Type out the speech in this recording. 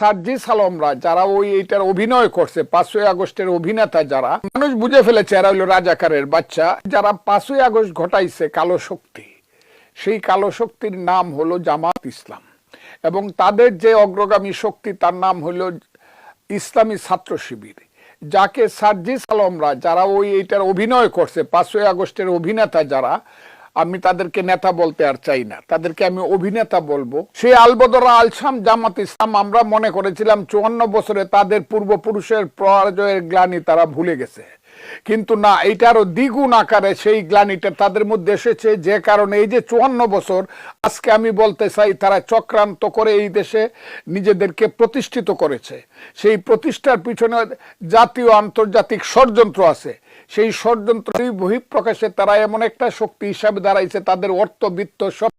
সার্জিস আলমরা যারা ওই এইটার অভিনয় করছে, পাঁচই আগস্টের অভিনেতা যারা, মানুষ বুঝে ফেলেছে এরা হইল রাজাকারের বাচ্চা। যারা পাঁচই আগস্ট ঘটাইছে কালো শক্তি, সেই কালো শক্তির নাম হলো জামাত ইসলাম। এবং তাদের যে অগ্রগামী শক্তি, তার নাম হলো ইসলামী ছাত্র শিবির। যাকে সার্জিস আলমরা যারা ওই এইটার অভিনয় করছে, পাঁচই আগস্টের অভিনেতা যারা আমি তাদেরকে নেতা বলতে আর চাই না। তাদেরকে আমি অভিনেতা বলব। সেই আলবদরা আলসাম জামাত ইসলাম আমরা মনে করেছিলাম চুয়ান্ন বছরে তাদের পূর্বপুরুষের পরাজয়ের গ্লানি তারা ভুলে গেছে। কিন্তু না, এইটারও দ্বিগুণ আকারে সেই গ্লানিটা তাদের মধ্যে এসেছে যে কারণে এই যে চুয়ান্ন বছর, আজকে আমি বলতে চাই তারা চক্রান্ত করে এই দেশে নিজেদেরকে প্রতিষ্ঠিত করেছে। সেই প্রতিষ্ঠার পিছনে জাতীয় আন্তর্জাতিক ষড়যন্ত্র আছে। সেই ষড়যন্ত্র বহিঃপ্রকাশে তারা এমন একটা শক্তি হিসাবে দাঁড়াইছে তাদের অর্থ বিত্ত সব